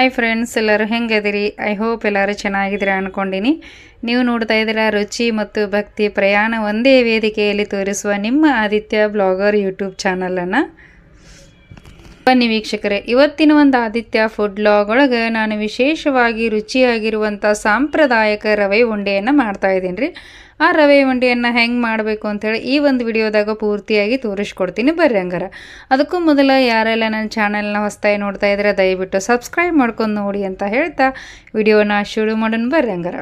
Hi friends ಎಲ್ಲರೂ ಹೆಂಗದಿರಿ I hope ಎಲ್ಲರೂ ಚೆನ್ನಾಗಿದ್ದೀರಾ ಅಂದ್ಕೊಂಡಿನಿ ನೀವು ನೋಡ್ತಾ ಇದ್ದೀರಾ ರುಚಿ ಮತ್ತು ಭಕ್ತಿ ಪ್ರಯಾಣ ಒಂದೇ ವೇದಿಕೆಯಲ್ಲಿ ತೋರಿಸುವ ನಿಮ್ಮ ಆದಿತ್ಯ ಬ್ಲಾಗರ್ ಯೂಟ್ಯೂಬ್ ಚಾನಲನ್ನು ಬನ್ನಿ ವೀಕ್ಷಕರೇ, ಇವತ್ತಿನ ಒಂದು ಆದಿತ್ಯ ಫುಡ್ ಲಾಗ್ ಒಳಗೆ ನಾನು ವಿಶೇಷವಾಗಿ ರುಚಿಯಾಗಿರುವಂಥ ಸಾಂಪ್ರದಾಯಿಕ ರವೆ ಉಂಡೆಯನ್ನು ಮಾಡ್ತಾ ಇದ್ದೀನಿ ರೀ. ಆ ರವೆ ಉಂಡೆಯನ್ನು ಹೆಂಗೆ ಮಾಡಬೇಕು ಅಂತೇಳಿ ಈ ಒಂದು ವಿಡಿಯೋದಾಗ ಪೂರ್ತಿಯಾಗಿ ತೋರಿಸ್ಕೊಡ್ತೀನಿ ಬರ್ರಿ ಹಂಗಾರ. ಅದಕ್ಕೂ ಮೊದಲು ಯಾರೆಲ್ಲ ನನ್ನ ಚಾನಲ್ನ ಹೊಸ್ತಾಗಿ ನೋಡ್ತಾ ಇದ್ರೆ ದಯವಿಟ್ಟು ಸಬ್ಸ್ಕ್ರೈಬ್ ಮಾಡ್ಕೊಂಡು ನೋಡಿ ಅಂತ ಹೇಳ್ತಾ ವಿಡಿಯೋನ ಶುರು ಮಾಡೋಣ ಬರ್ರಿ ಹಂಗಾರ.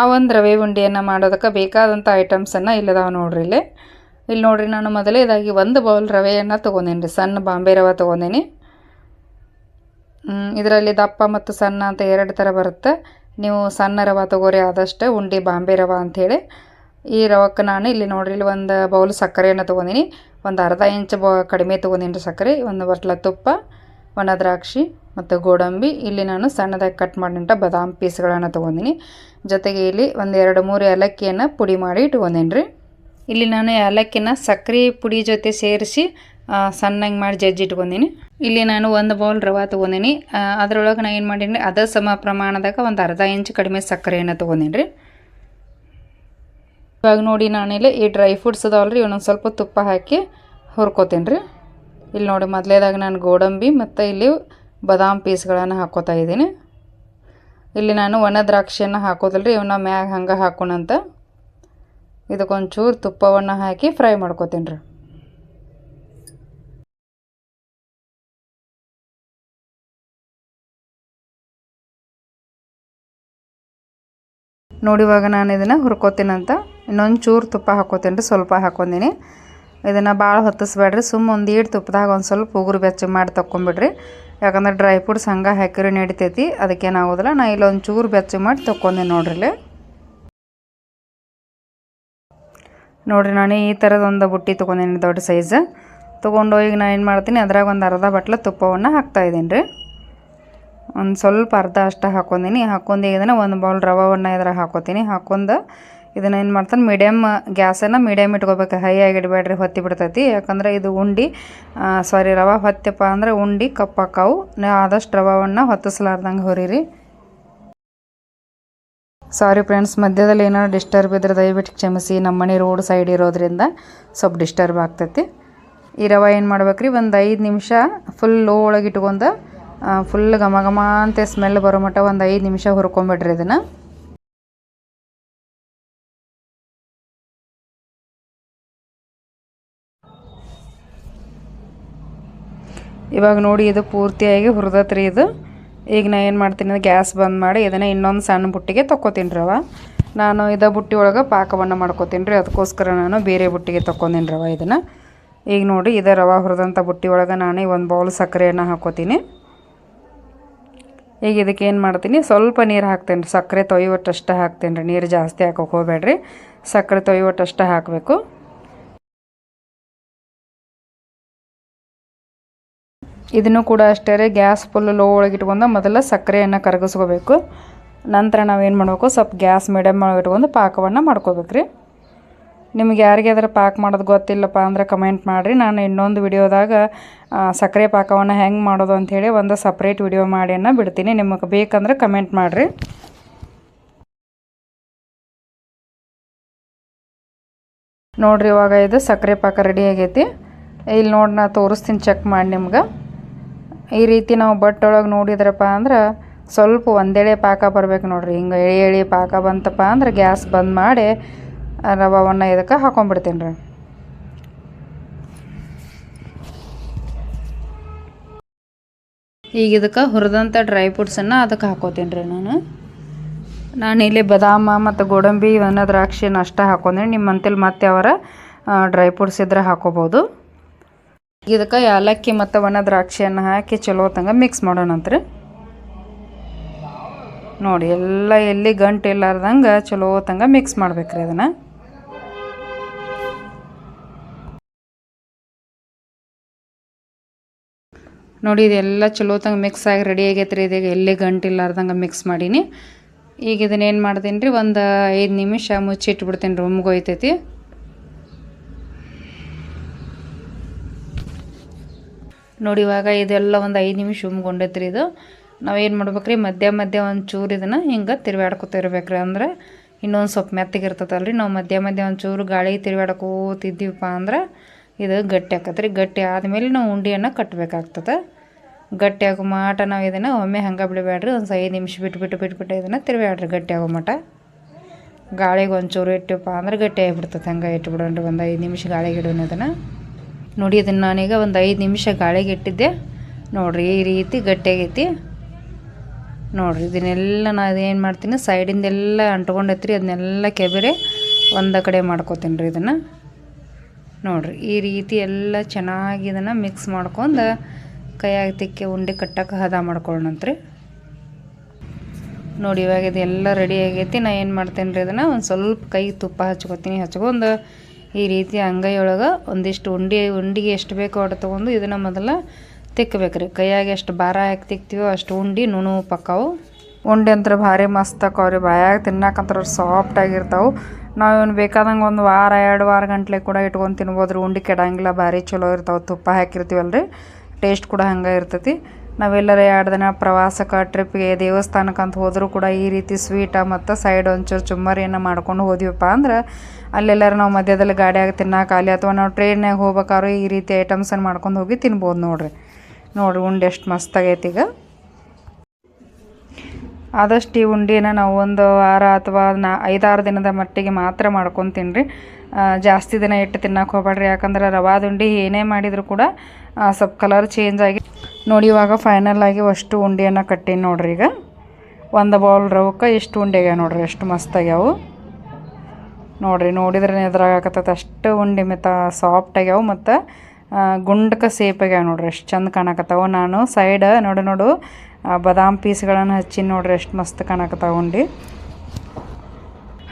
ಆ ಒಂದು ರವೆ ಉಂಡೆಯನ್ನು ಮಾಡೋದಕ್ಕೆ ಬೇಕಾದಂಥ ಐಟಮ್ಸನ್ನು ಇಲ್ಲದಾವ ನೋಡ್ರಿ ಇಲ್ಲಿ. ಇಲ್ಲಿ ನೋಡ್ರಿ ನಾನು ಮೊದಲೇದಾಗಿ ಒಂದು ಬೌಲ್ ರವೆಯನ್ನು ತೊಗೊಂಡೇನಿ ರೀ ಸಣ್ಣ ಬಾಂಬೆ ರವೆ ತೊಗೊಂಡೇನಿ. ಇದರಲ್ಲಿ ದಪ್ಪ ಮತ್ತು ಸಣ್ಣ ಅಂತ ಎರಡು ಥರ ಬರುತ್ತೆ. ನೀವು ಸಣ್ಣ ರವೆ ತಗೋರಿ, ಆದಷ್ಟು ಉಂಡೆ ಬಾಂಬೆ ರವೆ ಅಂಥೇಳಿ. ಈ ರವಕ್ಕೆ ನಾನು ಇಲ್ಲಿ ನೋಡ್ರಿ, ಇಲ್ಲಿ ಒಂದು ಬೌಲ್ ಸಕ್ಕರೆಯನ್ನು ತೊಗೊಂಡಿನಿ. ಒಂದು ಅರ್ಧ ಇಂಚ್ ಬ ಕಡಿಮೆ ತೊಗೊಂಡಿನಿ ಸಕ್ಕರೆ. ಒಂದು ಬಟ್ಲ ತುಪ್ಪ, ಒಣ ದ್ರಾಕ್ಷಿ ಮತ್ತು ಗೋಡಂಬಿ. ಇಲ್ಲಿ ನಾನು ಸಣ್ಣದಾಗಿ ಕಟ್ ಮಾಡಿಂಟ ಬಾದಾಮ್ ಪೀಸ್ಗಳನ್ನು ತೊಗೊಂಡಿನಿ. ಜೊತೆಗೆ ಇಲ್ಲಿ ಒಂದು ಎರಡು ಮೂರು ಏಲಕ್ಕಿಯನ್ನು ಪುಡಿ ಮಾಡಿ ಇಟ್ಕೊಂಡೇನಿ ರೀ ಇಲ್ಲಿ ನಾನು ಏಲಕ್ಕಿನ ಸಕ್ಕರೆ ಪುಡಿ ಜೊತೆ ಸೇರಿಸಿ ಸಣ್ಣಗೆ ಮಾಡಿ ಜಜ್ಜಿ ಇಟ್ಕೊಂಡೀನಿ ಇಲ್ಲಿ ನಾನು ಒಂದು ಬೌಲ್ ರವೆ ತೊಗೊಂಡೀನಿ ಅದರೊಳಗೆ ನಾನು ಏನು ಮಾಡೀನಿ, ಅದ ಸಮ ಪ್ರಮಾಣದಾಗ ಒಂದು ಅರ್ಧ ಇಂಚ್ ಕಡಿಮೆ ಸಕ್ಕರೆಯನ್ನು ತೊಗೊಂಡೀನಿ ರೀ ಇವಾಗ ನೋಡಿ ನಾನಿಲ್ಲಿ ಈ ಡ್ರೈ ಫ್ರೂಟ್ಸ್ ಅದಾವಲ್ಲ ರೀ ಸ್ವಲ್ಪ ತುಪ್ಪ ಹಾಕಿ ಹುರ್ಕೋತೀನಿ ರೀ ಇಲ್ಲಿ ನೋಡಿ ಮೊದಲೇದಾಗ ನಾನು ಗೋಡಂಬಿ ಮತ್ತು ಇಲ್ಲಿ ಬಾದಾಮ್ ಪೀಸ್ಗಳನ್ನು ಹಾಕೋತಾ ಇದ್ದೀನಿ. ಇಲ್ಲಿ ನಾನು ಒಣ ದ್ರಾಕ್ಷಿಯನ್ನು ಹಾಕೋದಿಲ್ಲ ರೀ ಇವನ್ನ ಮ್ಯಾಗ ಹಂಗೆ ಹಾಕೋಣಂತ. ಇದಕ್ಕೊಂಚೂರು ತುಪ್ಪವನ್ನು ಹಾಕಿ ಫ್ರೈ ಮಾಡ್ಕೋತೀನಿ ರೀ ನೋಡಿ ಇವಾಗ ನಾನು ಇದನ್ನು ಹುರ್ಕೋತೀನಂತ ಇನ್ನೊಂದು ಚೂರು ತುಪ್ಪ ಹಾಕೋತೀನಿ ರೀ, ಸ್ವಲ್ಪ ಹಾಕೊಂಡೀನಿ. ಇದನ್ನು ಭಾಳ ಹೊತ್ತಿಸ್ಬೇಡ್ರಿ ಸುಮ್ಮ ಒಂದು ಈಡು ತುಪ್ಪದಾಗ ಒಂದು ಸ್ವಲ್ಪ ಉಗುರು ಬೆಚ್ಚ ಮಾಡಿ ತೊಗೊಂಬಿಡ್ರಿ ಯಾಕಂದ್ರೆ ಡ್ರೈ ಫ್ರೂಟ್ಸ್ ಹಂಗೆ ಹಾಕಿರಿ ನಡಿತೈತಿ ಅದಕ್ಕೇನಾಗೋದಿಲ್ಲ ನಾ ಇಲ್ಲೊಂದು ಚೂರು ಬೆಚ್ಚ ಮಾಡಿ ತೊಗೊಂಡೆ ನೋಡ್ರಿ ನೋಡಿರಿ ನಾನು ಈ ಥರದ ಒಂದು ಬುಟ್ಟಿ ತೊಗೊಂಡೀನಿ ದೊಡ್ಡ ಸೈಜ್. ತೊಗೊಂಡು ಹೋಗಿ ನಾನು ಏನು ಮಾಡ್ತೀನಿ, ಅದ್ರಾಗ ಒಂದು ಅರ್ಧ ಬಟ್ಲ ತುಪ್ಪವನ್ನು ಹಾಕ್ತಾಯಿದ್ದೀನಿ ರೀ ಒಂದು ಸ್ವಲ್ಪ ಅರ್ಧ ಅಷ್ಟು ಹಾಕ್ಕೊಂಡೀನಿ ಹಾಕ್ಕೊಂಡು ಇದನ್ನು ಒಂದು ಬೌಲ್ ರವವನ್ನು ಇದ್ರಾಗ ಹಾಕೋತೀನಿ. ಹಾಕ್ಕೊಂಡು ಇದನ್ನು ಏನು ಮಾಡ್ತಾನೆ ಮೀಡಿಯಮ್ ಗ್ಯಾಸನ್ನು ಮೀಡಿಯಮ್ ಇಟ್ಕೋಬೇಕು. ಹೈ ಆಗಿಡಬೇಡ್ರಿ ಹೊತ್ತಿ ಬಿಡ್ತೈತಿ. ಯಾಕಂದ್ರೆ ಇದು ಉಂಡಿ ಸಾರಿ ರವೆ ಹೊತ್ತಪ್ಪ ಅಂದ್ರೆ ಉಂಡಿ ಕಪ್ಪಾಕಾವು ಆದಷ್ಟು ರವವನ್ನು ಹೊತ್ತಿಸ್ಲಾರ್ದಂಗೆ ಹೊರೀರಿ. ಸಾರಿ ಫ್ರೆಂಡ್ಸ್ ಮಧ್ಯದಲ್ಲಿ ಏನಾದ್ರು ಡಿಸ್ಟರ್ಬ್ ಇದ್ರೆ ದಯವಿಟ್ಟು ಕ್ಷಮಿಸಿ. ನಮ್ಮ ಮನೆ ರೋಡ್ ಸೈಡ್ ಇರೋದ್ರಿಂದ ಸ್ವಲ್ಪ ಡಿಸ್ಟರ್ಬ್ ಆಗ್ತೈತಿ. ಈ ರವೆ ಏನು ಮಾಡ್ಬೇಕ್ರಿ, ಒಂದು ಐದು ನಿಮಿಷ ಫುಲ್ ಲೋ ಒಳಗೆ ಇಟ್ಕೊಂಡು ಫುಲ್ ಘಮ ಘಮ ಅಂತ ಸ್ಮೆಲ್ ಬರೋ ಮಟ್ಟ ಒಂದು ಐದು ನಿಮಿಷ ಹುರ್ಕೊಂಬಿಡ್ರಿ ಇದನ್ನು. ಇವಾಗ ನೋಡಿ ಇದು ಪೂರ್ತಿಯಾಗಿ ಹುರಿದತ್ರಿ ಇದು. ಈಗ ನಾ ಏನು ಮಾಡ್ತೀನಿ ಗ್ಯಾಸ್ ಬಂದ್ ಮಾಡಿ ಇದನ್ನು ಇನ್ನೊಂದು ಸಣ್ಣ ಬುಟ್ಟಿಗೆ ತೊಗೋತೀನಿ ರವ ನಾನು ಇದ ಬುಟ್ಟಿ ಒಳಗೆ ಪಾಕವನ್ನು ಮಾಡ್ಕೋತೀನಿ ರೀ ಅದಕ್ಕೋಸ್ಕರ ನಾನು ಬೇರೆ ಬುಟ್ಟಿಗೆ ತೊಗೊಂಡಿನಿ ರವ ಇದನ್ನು. ಈಗ ನೋಡಿ ಇದೇ ರವ ಹುರಿದಂಥ ಬುಟ್ಟಿ ಒಳಗೆ ನಾನು ಒಂದು ಬೌಲ್ ಸಕ್ಕರೆಯನ್ನು ಹಾಕೋತೀನಿ. ಈಗ ಇದಕ್ಕೆ ಏನು ಮಾಡ್ತೀನಿ? ಸ್ವಲ್ಪ ನೀರು ಹಾಕ್ತೇನೆ ರೀ ಸಕ್ಕರೆ ತೊಯ್ಯುವಷ್ಟು ಹಾಕ್ತೇನೆ ರೀ ನೀರು ಜಾಸ್ತಿ ಹಾಕೋಕೆ ಹೋಗಬೇಡ್ರಿ. ಸಕ್ಕರೆ ತೊಯ್ಯುವಷ್ಟು ಹಾಕಬೇಕು. ಇದನ್ನು ಕೂಡ ಅಷ್ಟೇ ರೀ. ಗ್ಯಾಸ್ ಫುಲ್ ಲೋ ಒಳಗೆ ಇಟ್ಕೊಂಡು ಮೊದಲ ಸಕ್ಕರೆಯನ್ನು ಕರಗಿಸ್ಕೋಬೇಕು. ನಂತರ ನಾವೇನು ಮಾಡಬೇಕು? ಸ್ವಲ್ಪ ಗ್ಯಾಸ್ ಮೀಡಿಯಮ್ ಒಳಗೆ ಇಟ್ಕೊಂಡು ಪಾಕವನ್ನು ಮಾಡ್ಕೋಬೇಕು ರೀ ನಿಮ್ಗೆ ಯಾರಿಗಾದ್ರೆ ಪಾಕ ಮಾಡೋದು ಗೊತ್ತಿಲ್ಲಪ್ಪ ಅಂದ್ರೆ ಕಮೆಂಟ್ ಮಾಡಿರಿ. ನಾನು ಇನ್ನೊಂದು ವಿಡಿಯೋದಾಗ ಸಕ್ಕರೆ ಪಾಕವನ್ನು ಹೆಂಗೆ ಮಾಡೋದು ಅಂಥೇಳಿ ಒಂದು ಸಪ್ರೇಟ್ ವಿಡಿಯೋ ಮಾಡಿ ಬಿಡ್ತೀನಿ. ನಿಮಗೆ ಬೇಕಂದ್ರೆ ಕಮೆಂಟ್ ಮಾಡಿರಿ. ನೋಡಿರಿ ಇವಾಗ ಇದು ಸಕ್ಕರೆ ಪಾಕ ರೆಡಿ ಆಗೈತಿ. ಇಲ್ಲಿ ನೋಡಿ ನಾ ತೋರಿಸ್ತೀನಿ ಚೆಕ್ ಮಾಡಿ ನಿಮ್ಗೆ. ಈ ರೀತಿ ನಾವು ಬಟ್ಟೊಳಗೆ ನೋಡಿದ್ರಪ್ಪ ಅಂದ್ರೆ ಸ್ವಲ್ಪ ಒಂದೆಳೆ ಪಾಕ ಬರ್ಬೇಕು ನೋಡಿರಿ. ಹಿಂಗೆ ಎಳೆ ಎಳೆ ಪಾಕ ಬಂತಪ್ಪ ಅಂದ್ರೆ ಗ್ಯಾಸ್ ಬಂದ್ ಮಾಡಿ ರವವನ್ನು ಇದಕ್ಕೆ ಹಾಕೊಂಡ್ಬಿಡ್ತೀನಿ ರೀ. ಈಗ ಇದಕ್ಕೆ ಹುರಿದಂಥ ಡ್ರೈ ಫ್ರೂಟ್ಸನ್ನು ಅದಕ್ಕೆ ಹಾಕೋತೀನಿ ರೀ ನಾನು. ನಾನು ಇಲ್ಲಿ ಬದಾಮ ಮತ್ತು ಗೋಡಂಬಿ ಇವನ್ನ ದ್ರಾಕ್ಷಿ ಅಷ್ಟೇ ಹಾಕೊಂಡ್ರೆ ನಿಮ್ಮ ಮಂತಲ್ಲಿ ಮತ್ತೆ ಅವರ ಡ್ರೈ ಫ್ರೂಟ್ಸ್ ಇದ್ರೆ ಹಾಕೋಬೋದು. ಇದಕ್ಕೆ ಏಲಕ್ಕಿ ಮತ್ತು ಒಣ ದ್ರಾಕ್ಷಿಯನ್ನು ಹಾಕಿ ಚಲೋ ತಂಗ ಮಿಕ್ಸ್ ಮಾಡೋಣಂತ್ರಿ ನೋಡಿ, ಎಲ್ಲ ಎಲ್ಲಿ ಗಂಟು ಇಲ್ಲಾರ್ದಂಗೆ ಚಲೋ ತಂಗ ಮಿಕ್ಸ್ ಮಾಡ್ಬೇಕ್ರಿ ಅದನ್ನು. ನೋಡಿ, ಇದೆಲ್ಲ ಚಲೋತ್ತಂಗೆ ಮಿಕ್ಸ್ ಆಗಿ ರೆಡಿ ಆಗೈತೆ ರೀ ಇದೀಗ ಎಲ್ಲಿ ಗಂಟಿಲ್ಲಾರ್ದಂಗೆ ಮಿಕ್ಸ್ ಮಾಡೀನಿ. ಈಗ ಇದನ್ನ ಏನು ಮಾಡ್ತೀನಿ ರೀ, ಒಂದು ಐದು ನಿಮಿಷ ಮುಚ್ಚಿಟ್ಬಿಡ್ತೀನಿ ರೀ ಹೋಯ್ತೈತಿ. ನೋಡಿ, ಇವಾಗ ಇದೆಲ್ಲ ಒಂದು ಐದು ನಿಮಿಷ ಉಮ್ಗೊಂಡೈತ್ರಿ ಇದು. ನಾವೇನು ಮಾಡ್ಬೇಕ್ರಿ, ಮಧ್ಯ ಮಧ್ಯ ಒಂದು ಚೂರು ಇದನ್ನು ಹಿಂಗೆ ತಿರ್ವ್ಯಾಡ್ಕೊತಿರ್ಬೇಕ್ರಿ ಅಂದ್ರೆ ಇನ್ನೊಂದು ಸ್ವಲ್ಪ ಮೆತ್ತಗಿರ್ತದಲ್ಲ ರೀ ನಾವು ಮಧ್ಯ ಮಧ್ಯ ಒಂದು ಚೂರು ಗಾಳಿ ತಿರ್ಗಾಡಕೋತಿದ್ದೀವಪ್ಪ ಅಂದ್ರೆ ಇದು ಗಟ್ಟಿ ಆಕತ್ರಿ. ಗಟ್ಟಿ ಆದಮೇಲೆ ನಾವು ಉಂಡೆಯನ್ನು ಕಟ್ಟಬೇಕಾಗ್ತದೆ ಗಟ್ಟಿ ಆಗೋ ಮಾಟ ನಾವು ಇದನ್ನು ಒಮ್ಮೆ ಹಂಗೆ ಬಿಡಬೇಡ್ರಿ, ಒಂದು ಐದು ನಿಮಿಷ ಬಿಟ್ಬಿಟ್ಟು ಬಿಟ್ಬಿಟ್ಟು ಇದನ್ನು ತಿರುಗಾಡ್ರಿ ಗಟ್ಟಿಯಾಗೋ ಮಟ. ಗಾಳಿಗೆ ಒಂಚೂರು ಇಟ್ಟಿವಪ್ಪ ಅಂದ್ರೆ ಗಟ್ಟಿ ಆಗಿಬಿಡ್ತದೆ ಹಂಗೆ ಇಟ್ಬಿಡೋಣ್ರಿ ಒಂದು ಐದು ನಿಮಿಷ ಗಾಳಿಗೆ ಇಡೋಣ ಅದನ್ನು ನೋಡಿ ಇದನ್ನು ನಾನೀಗ ಒಂದು ಐದು ನಿಮಿಷ ಗಾಳಿಗೆ ಇಟ್ಟಿದ್ದೆ. ನೋಡಿರಿ ಈ ರೀತಿ ಗಟ್ಟಿಯಾಗೈತಿ. ನೋಡಿರಿ ಇದನ್ನೆಲ್ಲ ನಾನು ಅದೇನು ಮಾಡ್ತೀನಿ, ಸೈಡಿಂದೆಲ್ಲ ಅಂಟ್ಕೊಂಡೈತ್ರಿ, ಅದನ್ನೆಲ್ಲ ಕೆಬರೆ ಒಂದು ಕಡೆ ಮಾಡ್ಕೋತೀನಿ ರೀ ಇದನ್ನು. ನೋಡಿರಿ ಈ ರೀತಿ ಎಲ್ಲ ಚೆನ್ನಾಗಿ ಇದನ್ನು ಮಿಕ್ಸ್ ಮಾಡ್ಕೊಂಡು ಕೈಯಾಗ ತಿಕ್ಕಿ ಉಂಡೆ ಕಟ್ಟಕ್ಕೆ ಹದ ಮಾಡ್ಕೊಳ್ಳೋಣಂತ್ರಿ. ನೋಡಿ, ಇವಾಗ ಇದೆಲ್ಲ ರೆಡಿ ಆಗೈತಿ. ನಾ ಏನು ಮಾಡ್ತೇನೆ ರೀ ಇದನ್ನು ಒಂದು ಸ್ವಲ್ಪ ಕೈ ತುಪ್ಪ ಹಚ್ಕೋತೀನಿ. ಹಚ್ಕೊಂಡು ಈ ರೀತಿ ಅಂಗೈಯೊಳಗೆ ಒಂದಿಷ್ಟು ಉಂಡೆ, ಉಂಡಿಗೆ ಎಷ್ಟು ಬೇಕೋ ಅಷ್ಟು ತೊಗೊಂಡು ಇದನ್ನು ಮೊದಲ ತಿಕ್ಕಬೇಕು ರೀ ಕೈಯಾಗ ಎಷ್ಟು ಭಾರ ಹಾಕಿ ತಿಕ್ತೀವೋ ಅಷ್ಟು ಉಂಡೆ ನುಣು ಪಕ್ಕಾವು. ಉಂಡೆ ಅಂತ್ರೆ ಭಾರಿ ಮಸ್ತ್ ಅಕ್ಕವ್ರಿ. ಬಾಯಾಗ ತಿನ್ನಕಂತ್ರ ಸಾಫ್ಟ್ ಆಗಿರ್ತಾವೆ. ನಾವು ಇವನು ಬೇಕಾದಂಗೆ ಒಂದು ವಾರ, ಎರಡು ವಾರ ಗಂಟ್ಲೆ ಕೂಡ ಇಟ್ಕೊಂಡು ತಿನ್ಬೋದು ರೀ ಉಂಡೆ ಕೆಡಂಗಿಲ್ಲ, ಭಾರಿ ಚಲೋ ಇರ್ತಾವೆ. ತುಪ್ಪ ಹಾಕಿರ್ತೀವಲ್ಲ ರೀ ಟೇಸ್ಟ್ ಕೂಡ ಹಂಗೆ ಇರ್ತೈತಿ. ನಾವೆಲ್ಲರ ಎರಡು ದಿನ ಪ್ರವಾಸಕ್ಕೆ ಟ್ರಿಪ್ಗೆ ದೇವಸ್ಥಾನಕ್ಕೆ ಅಂತ ಹೋದರೂ ಕೂಡ ಈ ರೀತಿ ಸ್ವೀಟ ಮತ್ತು ಸೈಡ್ ಒಂಚೂರು ಚುಮ್ಮರಿಯನ್ನು ಮಾಡ್ಕೊಂಡು ಹೋದ್ವಿಪ್ಪ. ಅಂದ್ರೆ ಅಲ್ಲೆಲ್ಲರೂ ನಾವು ಮಧ್ಯದಲ್ಲಿ ಗಾಡಿಯಾಗ ತಿನ್ನೋಕೆ, ಅಲ್ಲಿ ಅಥವಾ ನಾವು ಟ್ರೈನ್ಯಾಗ ಹೋಗ್ಬೇಕಾದ್ರೆ ಈ ರೀತಿ ಐಟಮ್ಸನ್ನು ಮಾಡ್ಕೊಂಡು ಹೋಗಿ ತಿನ್ಬೋದು ನೋಡ್ರಿ. ನೋಡ್ರಿ ಉಂಡೆ ಎಷ್ಟು ಮಸ್ತಾಗೈತಿ ಈಗ. ಆದಷ್ಟು ಈ ಉಂಡಿನ ನಾವು ಒಂದು ವಾರ ಅಥವಾ ನಾ ಐದಾರು ದಿನದ ಮಟ್ಟಿಗೆ ಮಾತ್ರ ಮಾಡ್ಕೊತೀನಿ ರೀ ಜಾಸ್ತಿ ದಿನ ಇಟ್ಟು ತಿನ್ನಕ್ಕೆ ಹೋಗ್ಬೇಡ್ರಿ. ಯಾಕಂದ್ರೆ ರವಾದ ಉಂಡೆ ಏನೇ ಮಾಡಿದರೂ ಕೂಡ ಸ್ವಲ್ಪ ಕಲರ್ ಚೇಂಜ್ ಆಗಿ ನೋಡಿ, ಇವಾಗ ಫೈನಲ್ ಆಗಿ ಅಷ್ಟು ಉಂಡೆಯನ್ನು ಕಟ್ಟೀನಿ ನೋಡ್ರಿ ಈಗ. ಒಂದು ಬೌಲ್ ರವಕ್ಕೆ ಇಷ್ಟು ಉಂಡೆಗೆ ನೋಡ್ರಿ ಎಷ್ಟು ಮಸ್ತಾಗ್ಯಾವು ನೋಡ್ರಿ ನೋಡಿದ್ರೆ ಎದುರಾಗತ್ತದ ಅಷ್ಟು ಉಂಡೆ ಮತ್ತು ಸಾಫ್ಟ್ ಆಗ್ಯಾವ ಮತ್ತು ಗುಂಡಕ್ಕೆ ಸೇಪ್ ಆಗ್ಯಾವ ನೋಡ್ರಿ. ಎಷ್ಟು ಚಂದ ಕಾಣಕತ್ತಾವ. ನಾನು ಸೈಡ್ ನೋಡು ನೋಡು ಬಾದಾಮ್ ಪೀಸ್ಗಳನ್ನು ಹಚ್ಚಿ ನೋಡ್ರಿ ಎಷ್ಟು ಮಸ್ತ್ ಕಾಣಕತ್ತಾವ ಉಂಡೆ.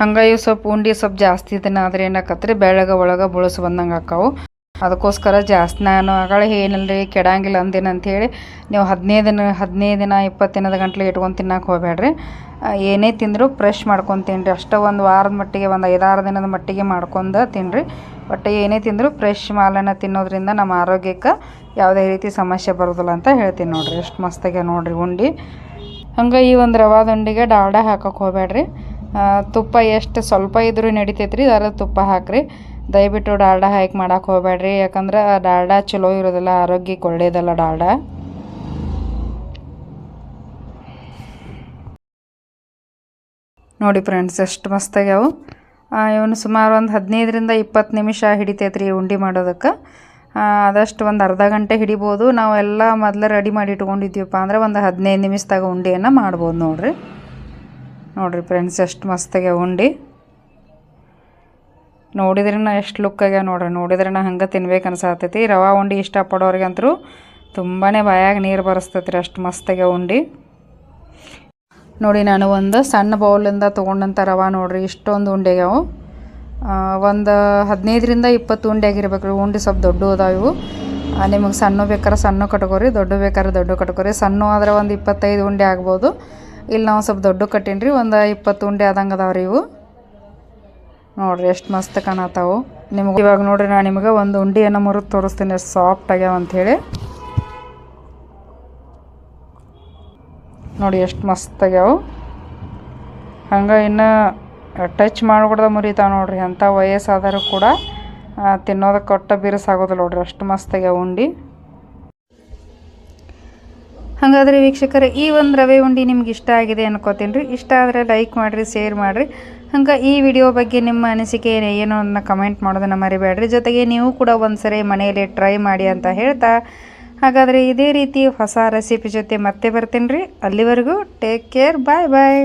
ಹಂಗೆ ಇವು ಸ್ವಲ್ಪ ಉಂಡಿ ಸ್ವಲ್ಪ ಜಾಸ್ತಿ ದಿನ ಆದ್ರೆ ಏನಾಕತ್ರಿ ಬೆಳಗ್ಗೆ ಒಳಗೆ ಬುಳಸು ಬಂದಂಗೆ ಆಕಾವು ಅದಕ್ಕೋಸ್ಕರ ಜಾಸ್ತಿ ನಾನು ಆಗಳ ಏನಲ್ರಿ, ಕೆಡಂಗಿಲ್ಲ ಅಂದೇನು ಅಂಥೇಳಿ ನೀವು ಹದಿನೈದು ದಿನ ಹದಿನೈದು ದಿನ, ಇಪ್ಪತ್ತು ದಿನದ ಗಂಟ್ಲೆ ಇಟ್ಕೊಂಡು ತಿನ್ನಕ್ಕೆ ಹೋಗ್ಬೇಡ್ರಿ. ಏನೇ ತಿಂದರೂ ಫ್ರೆಶ್ ಮಾಡ್ಕೊಂಡು ತಿನ್ನಿರಿ ಅಷ್ಟೇ ಒಂದು ವಾರದ ಮಟ್ಟಿಗೆ, ಒಂದು ಐದಾರು ದಿನದ ಮಟ್ಟಿಗೆ ಮಾಡ್ಕೊಂಡು ತಿನ್ನಿರಿ ಬಟ್ ಏನೇ ತಿಂದರೂ ಫ್ರೆಶ್ ಮಾಲನ್ನು ತಿನ್ನೋದ್ರಿಂದ ನಮ್ಮ ಆರೋಗ್ಯಕ್ಕೆ ಯಾವುದೇ ರೀತಿ ಸಮಸ್ಯೆ ಬರೋದಿಲ್ಲ ಅಂತ ಹೇಳ್ತೀನಿ ನೋಡಿರಿ. ಎಷ್ಟು ಮಸ್ತಾಗೆ ನೋಡಿರಿ ಉಂಡೆ. ಹಂಗೆ ಈ ಒಂದು ರವಾದ ಉಂಡಿಗೆ ಡಾಲ್ಡ ಹಾಕಕ್ಕೆ ಹೋಗ್ಬೇಡ್ರಿ. ತುಪ್ಪ ಎಷ್ಟು ಸ್ವಲ್ಪ ಇದ್ರೂ ನಡಿತೈತ್ರಿ ಅದರ ತುಪ್ಪ ಹಾಕ್ರಿ. ದಯವಿಟ್ಟು ಡಾಲ್ಡ ಹಾಕಿ ಮಾಡಕ್ಕೆ ಹೋಗ್ಬೇಡ್ರಿ, ಯಾಕಂದ್ರೆ ಡಾಲ್ಡ ಚಲೋ ಇರೋದಿಲ್ಲ ಆರೋಗ್ಯಕ್ಕೆ ಒಳ್ಳೇದಲ್ಲ ಡಾಲ್ಡ. ನೋಡಿ ಫ್ರೆಂಡ್ಸ್ ಎಷ್ಟು ಮಸ್ತಾಗ್ಯಾವು ಇವನು ಸುಮಾರು ಒಂದು ಹದಿನೈದರಿಂದ ಇಪ್ಪತ್ತು ನಿಮಿಷ ಹಿಡಿತೈತ್ರಿ ಉಂಡೆ ಮಾಡೋದಕ್ಕೆ. ಆದಷ್ಟು ಒಂದು ಅರ್ಧ ಗಂಟೆ ಹಿಡಿಬೋದು. ನಾವೆಲ್ಲ ಮೊದಲೇ ರೆಡಿ ಮಾಡಿ ಇಟ್ಕೊಂಡಿದ್ದೀವಪ್ಪ ಅಂದ್ರೆ ಒಂದು ಹದಿನೈದು ನಿಮಿಷದಾಗ ಉಂಡೆಯನ್ನು ಮಾಡ್ಬೋದು ನೋಡ್ರಿ. ನೋಡ್ರಿ ಫ್ರೆಂಡ್ಸ್ ಎಷ್ಟು ಮಸ್ತಾಗ್ಯಾವ ಉಂಡಿ. ನೋಡಿದ್ರೆ ಎಷ್ಟು ಲುಕ್ ಆಗ್ಯಾವ ನೋಡ್ರಿ, ನೋಡಿದ್ರೆ ಹಂಗೆ ತಿನ್ಬೇಕು ಅನ್ಸಾತೈತಿ. ರವಾ ಉಂಡೆ ಇಷ್ಟಪಡೋರಿಗಂತರೂ ತುಂಬಾ ಬಾಯಾಗ ನೀರು ಬರೆಸ್ತೈತಿ ರೀ ಅಷ್ಟು ಮಸ್ತಾಗ್ಯಾವ ಉಂಡಿ. ನೋಡಿ ನಾನು ಒಂದು ಸಣ್ಣ ಬೌಲಿಂದ ತೊಗೊಂಡಂಥ ರವೆ ನೋಡ್ರಿ, ಇಷ್ಟೊಂದು ಉಂಡೆಗ್ಯಾವು ಒಂದು ಹದಿನೈದರಿಂದ ಇಪ್ಪತ್ತು ಉಂಡೆ ಆಗಿರ್ಬೇಕು ರೀ ಉಂಡೆ ಸ್ವಲ್ಪ ದೊಡ್ಡ ಇವು. ನಿಮಗೆ ಸಣ್ಣ ಬೇಕಾರೆ ಸಣ್ಣ ಕಟ್ಕೋರಿ ದೊಡ್ಡ ಬೇಕಾದ್ರೆ ದೊಡ್ಡ ಕಟ್ಕೋರಿ. ಸಣ್ಣ ಆದರೆ ಒಂದು ಇಪ್ಪತ್ತೈದು ಉಂಡೆ ಆಗ್ಬೋದು. ಇಲ್ಲಿ ನಾವು ಸ್ವಲ್ಪ ದೊಡ್ಡ ಕಟ್ಟೀನಿ ರೀ ಒಂದು ಇಪ್ಪತ್ತು ಉಂಡೆ ಆದಂಗೆ ಅದಾವೆ ರೀ ಇವು. ನೋಡ್ರಿ ಎಷ್ಟು ಮಸ್ತ್ ಕಾಣತ್ತಾವು ನಿಮ್ಗೆ ಇವಾಗ ನೋಡ್ರಿ ನಾನು ನಿಮಗೆ ಒಂದು ಉಂಡೆಯನ್ನು ಮುರಿದು ತೋರಿಸ್ತೀನಿ, ಎಷ್ಟು ಸಾಫ್ಟ್ ಆಗ್ಯಾವ ಅಂಥೇಳಿ ನೋಡಿ ಎಷ್ಟು ಮಸ್ತ್ ಆಗ್ಯಾವು. ಹಂಗೆ ಇನ್ನು ಟಚ್ ಮಾಡ್ಬಿಡ್ದ ಮುರಿತಾವ ನೋಡ್ರಿ ಎಂಥ ವಯಸ್ಸಾದರೂ ಕೂಡ ತಿನ್ನೋದಕ್ಕೆ ಕೊಟ್ಟ ಬಿರುಸಾಗೋದಿಲ್ಲ ನೋಡ್ರಿ, ಅಷ್ಟು ಮಸ್ತ್ ಆಗ್ಯಾವ ಉಂಡೆ. ಹಾಗಾದರೆ ವೀಕ್ಷಕರೇ, ಈ ಒಂದು ರವೆ ಉಂಡೆ ನಿಮ್ಗೆ ಇಷ್ಟ ಆಗಿದೆ ಅನ್ಕೋತೀನಿ ರೀ ಇಷ್ಟ ಆದರೆ ಲೈಕ್ ಮಾಡಿರಿ ಶೇರ್ ಮಾಡಿರಿ. ಹಂಗೆ ಈ ವಿಡಿಯೋ ಬಗ್ಗೆ ನಿಮ್ಮ ಅನಿಸಿಕೆ ಏನು ಅನ್ನೋ ಕಮೆಂಟ್ ಮಾಡೋದನ್ನು ಮರಿಬೇಡ್ರಿ. ಜೊತೆಗೆ ನೀವು ಕೂಡ ಒಂದ್ಸರಿ ಮನೆಯಲ್ಲಿ ಟ್ರೈ ಮಾಡಿ ಅಂತ ಹೇಳ್ತಾ, ಹಾಗಾದರೆ ಇದೇ ರೀತಿ ಹೊಸ ರೆಸಿಪಿ ಜೊತೆ ಮತ್ತೆ ಬರ್ತೀನಿ ರೀ ಅಲ್ಲಿವರೆಗೂ ಟೇಕ್ ಕೇರ್ ಬಾಯ್ ಬಾಯ್